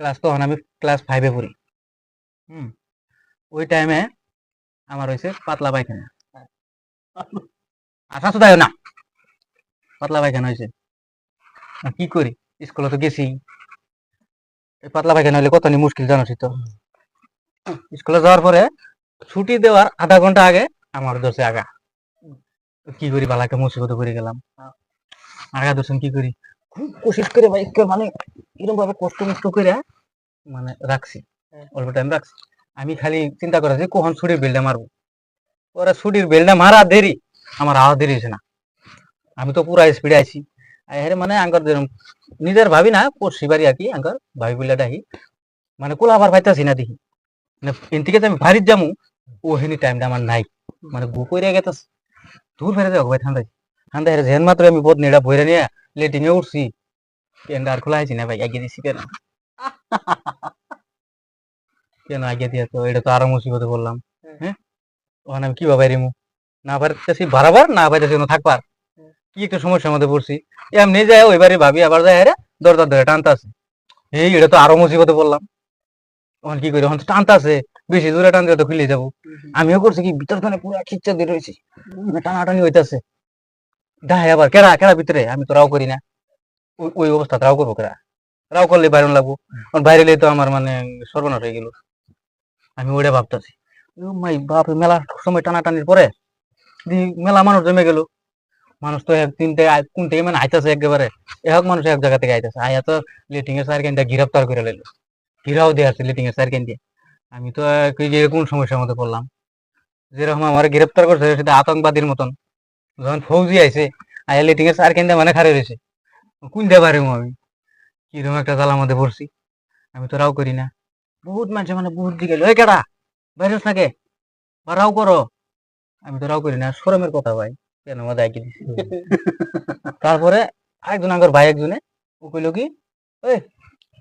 Class তখন আমি class ফাইভে পড়ি হুম ওই টাইমে আমার হয়েছে পাতলা পায়খানা আশা শুধায় না পাতলা পায়খানা হয়েছে কি করি স্কুলে তো গেছি এই পাতলা পায়খানা হলে কত মুশকিল জানোসই তো স্কুলে যাওয়ার পরে ছুটি দেওয়ার আধা ঘণ্টা আগে আমার দোষে আগা কি করি বালাকে মুসিবত করে গেলাম আগা দোষণ কি করি খুব কোশিস করে ভাই একটু মানে এরকম ভাবে কষ্ট মষ্ট করে মানে রাখছি। অল্প টাইম রাখছি। আমি খালি চিন্তা করেছি কখন ছুটির বেলটা মারবো? ওরা ছুটির বেলটা মারা দেরি আমার আওয়াজ দেরি হয়েছে না। আমি তো পুরা স্পিডে আছি। আরে মানে আঙ্কর নিজের ভাবি না পড়ছি বাড়ি আর কি আঙ্কর ভাবি বলে মানে কোলা আবার পাইতাছি না দেখি। মানে এন থেকে আমি বাড়ির যামু ও হেনি টাইমটা আমার নাই। মানে গো কইরা গেতাছে। দূর ফেরে যাও ভাই ঠান্ডায়। ঠান্ডায় হেরে জেন মাত্র আমি বহুত নেড়া বইরা নিয়ে লেটিং এ উঠছি পেন্ডা আর খোলা হয়েছি না ভাই আগে দিছি কেন কেন আগে দিয়ে তো এটা তো আরও মুসিবতে বললাম হ্যাঁ ওখানে আমি কি ভাবাই রিমু না পারতেছি বারাবার না পাইতেছি কোনো থাকবার কি একটা সমস্যার মধ্যে পড়ছি এমনি যায় ওইবারে ভাবি আবার যায় হ্যাঁ দরজার ধরে টানতাছে এই এটা তো আরও মুসিবতে বললাম ওখানে কি করি ওখানে তো টানতাছে বেশি দূরে টানতে তো খুলে যাব আমিও করছি কি ভিতর খানে পুরো খিচ্চা দিয়ে রয়েছি টানাটানি হইতাছে দেখাই আবার কেরা কেরা ভিতরে? আমি তো রাও করি না। ওই- অবস্থা রাও করব কেরা? রাও করলে বাইরে লাগবো। বাইরে তো আমার মানে সর্বনাশ হয়ে গেল। আমি ওটা ভাবতেছি। মাই বাপ মেলা সময় টানাটানির পরে মেলা মানুষ জমে গেল। মানুষ তো এক তিনটে কোন থেকে মানে আইতাছে একেবারে। এক মানুষ এক জায়গা থেকে আইতাছে। আয়া তো লেটিং এর সার কেনটা গ্রেফতার করে লাইলো। ঘিরাও দিয়ে আছে লেটিং এর সার কেন দিয়ে আমি তো কোন সমস্যার মধ্যে পড়লাম? যেরকম আমার গ্রেফতার করছে, সেটা আতঙ্কবাদীর মতন। যখন ফৌজি আইছে আয়া লেটিং এর সার কেন মানে খারে রয়েছে কোন দিয়ে পারে আমি? কীরকম একটা জ্বালার মধ্যে পড়ছি? আমি তো রাও করি না। বহুত মানুষ মানে বহুত দিকে ওই কেডা বাইরেস নাকে বা রাও করো। আমি তো রাও করি না, শরমের কথা ভাই। কেন মজা আঁকি দিছি? তারপরে আরেকজন আগর ভাই একজনে, ও কইল কি ওই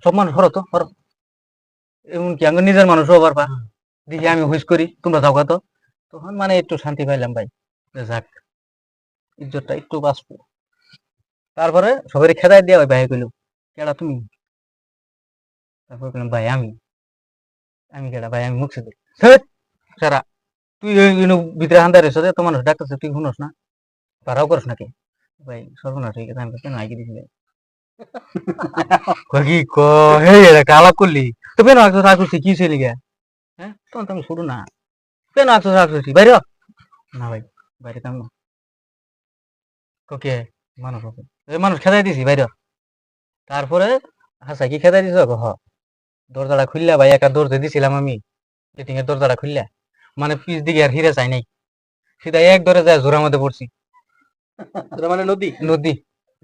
সব মানুষ হরো তো হরো এমন কি আঙ্গ নিজের মানুষও আবার পা দেখি আমি হুইস করি, তোমরা যাও তো। তখন মানে একটু শান্তি পাইলাম ভাই। যাক। ইজ্জতটা একটু বাঁচবো। তারপরে সবাই খেদাই দিয়া ওই ভাই কইল, কেডা তুমি? তারপর কইলাম, ভাই আমি। আমি কেডা? ভাই আমি মুখ দিই সারা, তুই ভিতরে হান্দার এসে তো মানুষ ডাক্তার তুই শুনোস না? পারাও করস নাকি? ভাই, সর্বনাশ হয়ে গেছে, আমি কেন আগে দিছি ভাই? কি ক হে কালাপ করলি? তো কেন একশো রাগ কি ছেলে হ্যাঁ তখন তো আমি শুরু না। কেন রাগ করছি বাইরে না ভাই, বাইরে কাম কে মানুষ মানুষ খেদাই দিছি বাইর তারপরে হাসাই কি খেদাই দিছ? হ দরজাটা খুললা ভাই একা দরজা দিছিলাম আমি। মিটিং দরজাটা খুললা। মানে পিছ দিকে আর হিরে চাই নাই। সেটা এক দরে যায় জোড়ার মধ্যে পড়ছি। মানে নদী? নদী।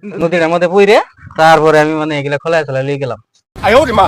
নদীটার মধ্যে পইরে তারপরে আমি মানে এগুলা খোলা খোলা লিয়ে গেলাম। আয় মা।